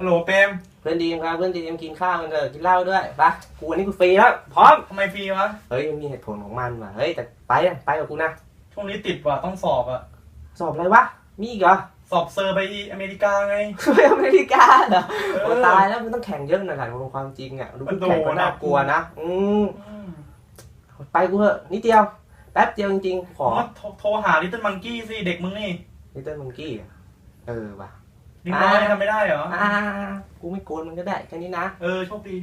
ฮัลโหลเปรมเพื่อนดีมครับเพื่อนดีมกินข้าวกันเถอะกินเหล้าด้วยไปะกูวันนี้กูฟรีแล้วพร้อมทำไมฟรีวะ เฮ้ยมันมีเหตุผลของมันว่ะเฮ้ยแต่ไปนะไปกับกูนะช่วงนี้ติดว่ะต้องสอบอะสอบอะไรวะมีอีกเหรอสอบเซอร์ไปอเมริกาไง ไปอเมริกาเหรอเอโอ้อตายแล้วมันต้องแข่งเยอะหน่อยหลายคนความจริงอะดูมันผู้แข่งก็โดนน่าอะกลัวนะอืมอืมไปกูเถอะนิดเดียวแป๊บเดียวจริงๆขอโทรโทรหาลิตเติ้ลมังกี้สิเด็กมึงนี่ลิตเติ้ลมังกี้เออว่ะ ลิงน้อยอ่าทำไม่ได้เหรอ อ่ากูไม่โกนมันก็ได้แค่นี้นะ เออโชคดี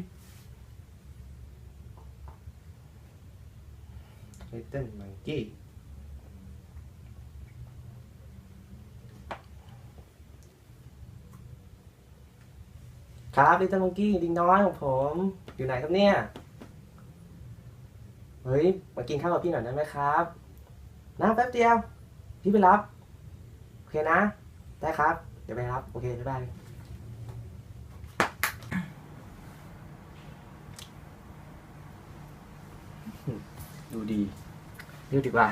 ลิตเติ้ลมังกี้ครับลิตเติ้ลมังกี้ลิงน้อยของผม อยู่ไหนครับเนี่ย เฮ้ย มากินข้าวกับพี่หน่อยได้ไหมครับนะแป๊บเดียว พี่ไปรับ โอเคนะ ได้ครับ เดี๋ยวไปรับ โอเคบ๊ายบายดูดี ดูดีกว่า